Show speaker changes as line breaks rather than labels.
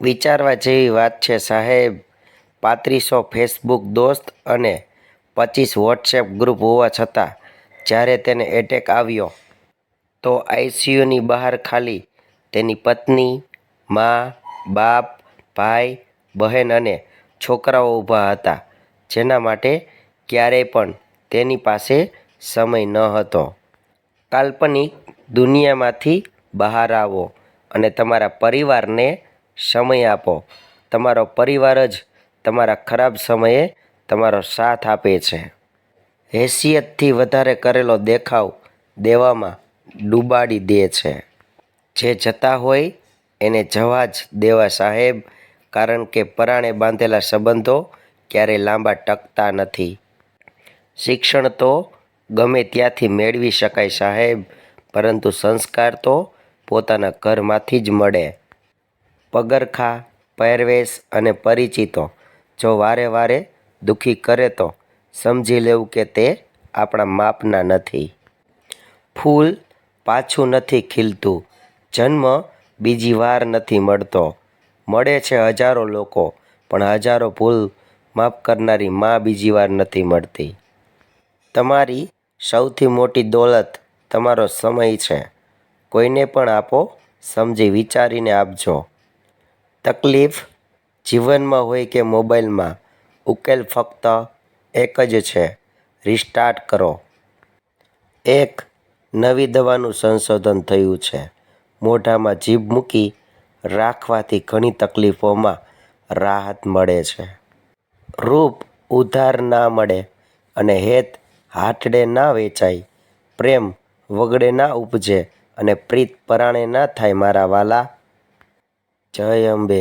વિચારવા જેવી વાત છે, સાહેબ. પાંત્રીસો ફેસબુક દોસ્ત અને પચીસ વોટ્સએપ ગ્રુપ હોવા છતાં, જ્યારે તેને એટેક આવ્યો, તો આઈસીયુની બહાર ખાલી તેની પત્ની, મા, બાપ, ભાઈ, બહેન અને છોકરાઓ ઊભા હતા, જેના માટે ક્યારેય પણ તેની પાસે સમય ન હતો. કાલ્પનિક દુનિયામાંથી બહાર આવો અને તમારા પરિવારને સમય આપો. તમારો પરિવાર જ તમારા ખરાબ સમયે તમારો સાથ આપે છે. હેસિયતથી વધારે કરેલો દેખાવ દેવામાં ડૂબાડી દે છે. જે જતા હોય એને જવા જ દેવા સાહેબ, કારણ કે પરાણે બાંધેલા સંબંધો ક્યારેય લાંબા ટકતા નથી. શિક્ષણ તો ગમે ત્યાંથી મેળવી શકાય સાહેબ, પરંતુ સંસ્કાર તો પોતાના ઘરમાંથી જ મળે. પગરખા, પહેરવેશ અને પરિચિતો જો વારે વારે દુઃખી કરે તો સમજી લેવું કે તે આપણા માપના નથી. ફૂલ પાછું નથી ખીલતું. જન્મ બીજી વાર નથી મળતો. મળે છે હજારો લોકો, પણ હજારો ભૂલ માફ કરનારી મા બીજી વાર નથી મળતી. તમારી સૌથી મોટી દોલત તમારો સમય છે. કોઈને પણ આપો, સમજી વિચારીને આપજો. તકલીફ જીવનમાં હોય કે મોબાઈલમાં, ઉકેલ ફક્ત એક જ છે. રિસ્ટાર્ટ કરો. એક નવી દવાનું સંશોધન થયું છે. મોઢામાં જીભ મૂકી રાખવાથી ઘણી તકલીફોમાં રાહત મળે છે. રૂપ ઉધાર ના મળે અને હેત હાટડે ના વેચાય. પ્રેમ વગડે ના ઉપજે અને પ્રીત પરાણે ના થાય મારા વાલા જય અંબે